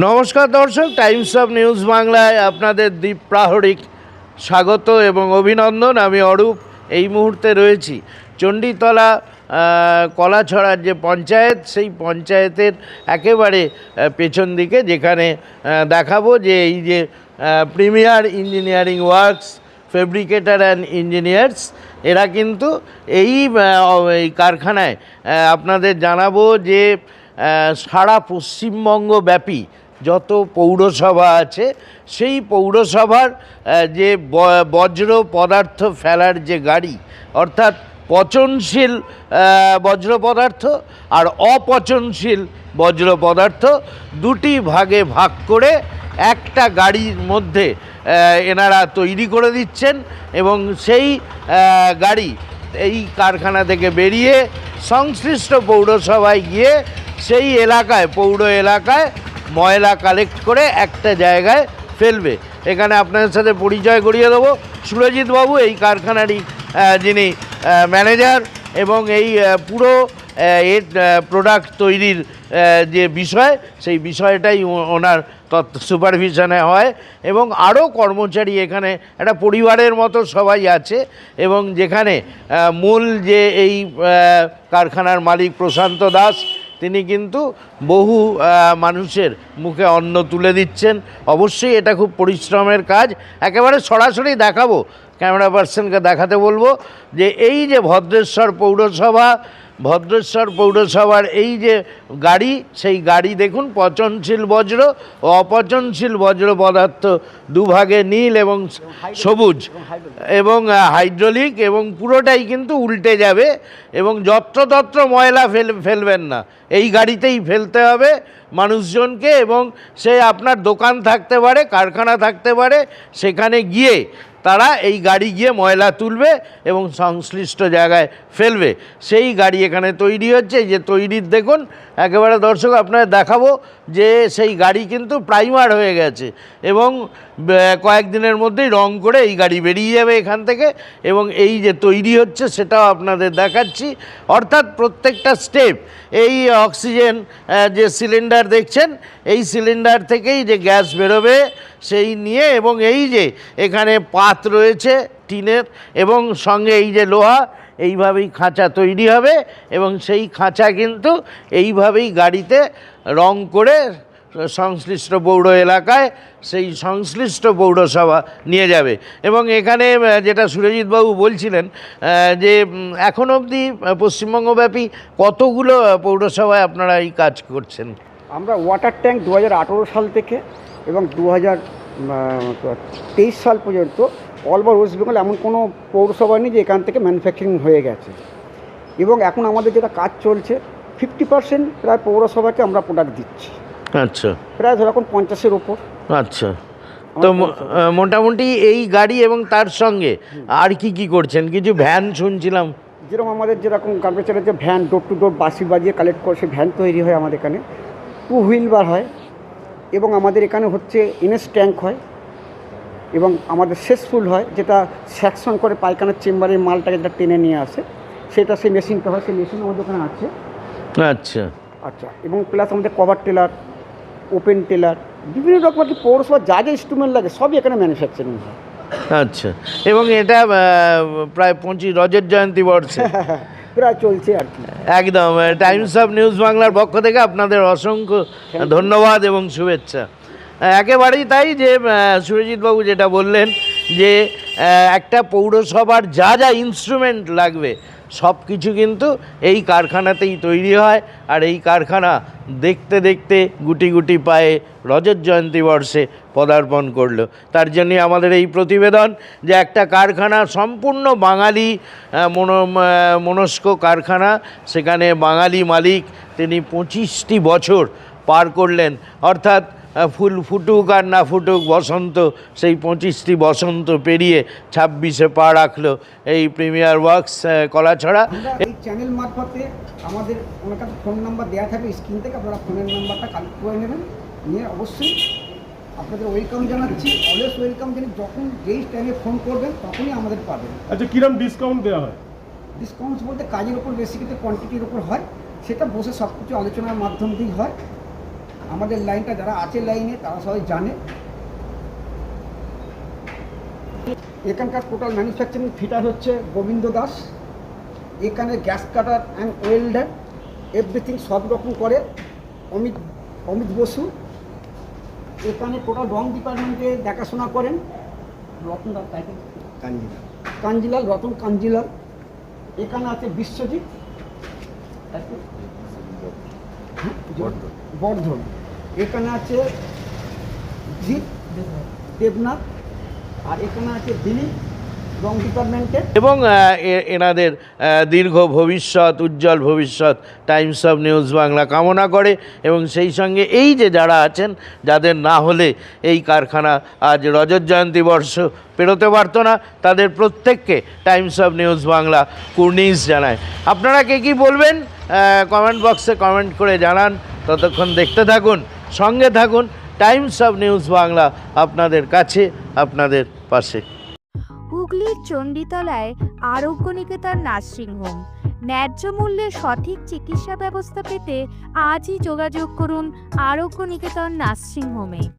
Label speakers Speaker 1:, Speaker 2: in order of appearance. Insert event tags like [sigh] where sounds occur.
Speaker 1: নমস্কার দর্শক, Times of news বাংলায় আপনাদের দ্বীপ প্রাহরিক স্বাগত এবং অভিনন্দন। আমি অরূপ, এই মুহূর্তে রয়েছি চণ্ডীতলা কলাছড়ার যে পঞ্চায়েত, সেই পঞ্চায়েতের একেবারে পেছন দিকে যেখানে দেখাবো যে এই যে premier engineering works, fabricator and engineers, এরা কিন্তু এই এই কারখানায় আপনাদের জানাব যে সারা পশ্চিমবঙ্গ ব্যাপী যত পৌরসভা আছে, সেই পৌরসভার যে বজ্র পদার্থ ফেলার যে গাড়ি, অর্থাৎ পচনশীল বজ্র পদার্থ আর অপচনশীল বজ্র পদার্থ, দুটি ভাগে ভাগ করে একটা গাড়ির মধ্যে এনারা তৈরি করে দিচ্ছেন এবং সেই গাড়ি এই কারখানা থেকে বেরিয়ে সংশ্লিষ্ট পৌরসভায় গিয়ে সেই এলাকায়, পৌর এলাকায় ময়লা কালেক্ট করে একটা জায়গায় ফেলবে। এখানে আপনাদের সাথে পরিচয় করিয়ে দেবো। সুরজিৎ বাবু, এই কারখানারই যিনি ম্যানেজার এবং এই পুরো এর প্রোডাক্ট তৈরির যে বিষয়, সেই বিষয়টাই ওনার তত্ত্ব সুপারভিশনে হয় এবং আরও কর্মচারী এখানে, একটা পরিবারের মতো সবাই আছে এবং যেখানে মূল যে এই কারখানার মালিক প্রশান্ত দাস তিনি কিন্তু বহু মানুষের মুখে অন্ন তুলে দিচ্ছেন। অবশ্যই এটা খুব পরিশ্রমের কাজ। একেবারে সরাসরি দেখাবো, ক্যামেরা পার্সনকে দেখাতে বলব যে এই যে ভদ্রেশ্বর পৌরসভা ভদ্রেশ্বর পৌরসভার এই যে গাড়ি, সেই গাড়ি দেখুন, পচনশীল বজ্র ও অপচনশীল বজ্র পদার্থ দুভাগে নীল এবং সবুজ এবং হাইড্রোলিক এবং পুরোটাই কিন্তু উল্টে যাবে এবং যত্রতত্র ময়লা ফেল, ফেলবেন না। এই গাড়িতেই ফেলতে হবে মানুষজনকে এবং সে আপনার দোকান থাকতে পারে, কারখানা থাকতে পারে, সেখানে গিয়ে তারা এই গাড়ি গিয়ে ময়লা তুলবে এবং সংশ্লিষ্ট জায়গায় ফেলবে। সেই গাড়ি এখানে তৈরি হচ্ছে। যে তৈরির দেখুন, একেবারে দর্শক আপনার দেখাবো যে সেই গাড়ি কিন্তু প্রাইমার হয়ে গেছে এবং কয়েকদিনের মধ্যেই রং করে এই গাড়ি বেরিয়ে যাবে এখান থেকে এবং এই যে তৈরি হচ্ছে সেটাও আপনাদের দেখাচ্ছি। অর্থাৎ প্রত্যেকটা স্টেপ, এই অক্সিজেন যে সিলিন্ডার দেখছেন, এই সিলিন্ডার থেকেই যে গ্যাস বেরোবে সেই নিয়ে এবং এই যে এখানে পাত রয়েছে টিনের এবং সঙ্গে এই যে লোহা, এইভাবেই খাঁচা তৈরি হবে এবং সেই খাঁচা কিন্তু এইভাবেই গাড়িতে রং করে সংশ্লিষ্ট পৌর এলাকায় সেই সংশ্লিষ্ট পৌরসভা নিয়ে যাবে। এবং এখানে যেটা সুরজিৎবাবু বলছিলেন যে এখন অবধি পশ্চিমবঙ্গব্যাপী কতগুলো পৌরসভায় আপনারা এই কাজ করছেন?
Speaker 2: আমরা ওয়াটার ট্যাঙ্ক দু হাজার আঠেরো সাল থেকে এবং দু হাজার তেইশ সাল পর্যন্ত অল ওভার ওয়েস্ট বেঙ্গল এমন কোনো পৌরসভা নেই যে এখান থেকে ম্যানুফ্যাকচারিং হয়ে গেছে। এবং এখন আমাদের যেটা কাজ চলছে ফিফটি পার্সেন্ট প্রায় পৌরসভাকে আমরা প্রোডাক্ট দিচ্ছি।
Speaker 1: আচ্ছা।
Speaker 2: প্রায় ধর এখন পঞ্চাশের ওপর
Speaker 1: আচ্ছা। তো মোটামুটি এই গাড়ি এবং তার সঙ্গে আর কি কি করছেন? কিছু ভ্যান শুনছিলাম।
Speaker 2: যেরকম আমাদের যেরকম গার্বেচারের যে ভ্যান ডোর টু ডোর বাসি বাজিয়ে কালেক্ট করে সে ভ্যান তৈরি হয় আমাদের এখানে। টু হুইল বার হয়। এবং আমাদের এখানে হচ্ছে এনএস ট্যাঙ্ক হয় এবং আমাদের শেষফুল হয় যেটা স্যাকশন করে পায়খানার চেম্বারের মালটাকে যেটা টেনে নিয়ে আসে সেটা সেই মেশিনটা হয় সেই মেশিন আমাদের ওখানে আছে।
Speaker 1: আচ্ছা।
Speaker 2: আচ্ছা এবং প্লাস আমাদের কভার টেলার ওপেন টেলার বিভিন্ন রকম আর কি পৌরসভা যা যা ইনস্ট্রুমেন্ট লাগে সবই এখানে ম্যানুফ্যাকচারিং হয়।
Speaker 1: আচ্ছা এবং এটা প্রায় পঁচিশ রজত জয়ন্তী বর্ষে। [laughs]
Speaker 2: প্রায় চলছে আর কি।
Speaker 1: একদম টাইমস অফ নিউজ বাংলার পক্ষ থেকে আপনাদের অসংখ্য ধন্যবাদ এবং শুভেচ্ছা। একেবারেই তাই যে সুরজিৎবাবু যেটা বললেন যে একটা পৌরসভার যা যা ইনস্ট্রুমেন্ট লাগবে, সব কিছু কিন্তু এই কারখানাতেই তৈরি হয়। আর এই কারখানা দেখতে দেখতে গুটি গুটি পায়ে রজত জয়ন্তী বর্ষে পদার্পণ করল। তার জন্যই আমাদের এই প্রতিবেদন যে একটা কারখানা সম্পূর্ণ বাঙালি মনো মনস্ক কারখানা। সেখানে বাঙালি মালিক, তিনি পঁচিশটি বছর পার করলেন। অর্থাৎ ফুল ফুটুক আর না ফুটুক বসন্ত সেই পঁচিশটি বসন্ত পেরিয়ে ছাব্বিশে পা রাখল এই প্রিমিয়ার ওয়ার্কস কলাছড়া।
Speaker 2: আমরা এই চ্যানেল মারফতে আমাদের ওনার কাছে ফোন নাম্বার দেওয়া থাকবে স্ক্রিন থেকে আপনারা ফোনের নাম্বারটা কালেক্ট করে নেবেন। নিয়ে অবশ্যই আপনাদের ওয়েলকাম জানাচ্ছি। অলওয়েজ ওয়েলকাম জানি যখন যেই টাইমে ফোন করবেন তখনই আমাদের পাবেন।
Speaker 3: আচ্ছা কিরম ডিসকাউন্ট দেওয়া হয়?
Speaker 2: ডিসকাউন্টস বলতে কাজের উপর বেশি কিন্তু কোয়ান্টিটির উপর হয় সেটা বসে সব কিছু আলোচনার মাধ্যম দিয়েই হয়। আমাদের লাইনটা যারা আছে লাইনে তারা সবাই জানে। এখানকার টোটাল ম্যানুফ্যাকচারিং ফিটার হচ্ছে গোবিন্দ দাস। এখানে gas cutter and welder everything সব রকম করে। অমিত অমিত বসু। এখানে টোটাল রং ডিপার্টমেন্টে দেখাশোনা করেন। রতন দাস টাইটেল। কাঞ্জিলাল। কাঞ্জিলাল রতন কাঞ্জিলাল। এখানে আছে বিশ্বজিৎ। হ্যাঁ, বর্ধন এখানে আছে জিৎ, দেবনাথ, আর এখানে আছে দিলীপ
Speaker 1: এবং এনাদের দীর্ঘ ভবিষ্যৎ, উজ্জ্বল ভবিষ্যৎ, টাইমস অফ নিউজ বাংলা কামনা করে এবং সেই সঙ্গে এই যে যারা আছেন, যাদের না হলে এই কারখানা আজ রজত জয়ন্তী বর্ষ পেরোতে পারতো না, তাদের প্রত্যেককে টাইমস অফ নিউজ বাংলা কুর্নিশ জানায়। আপনারা কে কী বলবেন? কমেন্ট বক্সে কমেন্ট করে জানান। ততক্ষণ দেখতে থাকুন, সঙ্গে থাকুন, টাইমস অব নিউজ বাংলা আপনাদের কাছে, আপনাদের পাশে।
Speaker 4: হুগলির চণ্ডীতলায় আরোগ্য নিকেতন নার্সিংহোম ন্যায্য মূল্যে সঠিক চিকিৎসা ব্যবস্থা পেতে আজই যোগাযোগ করুন আরোগ্য নিকেতন নার্সিংহোমে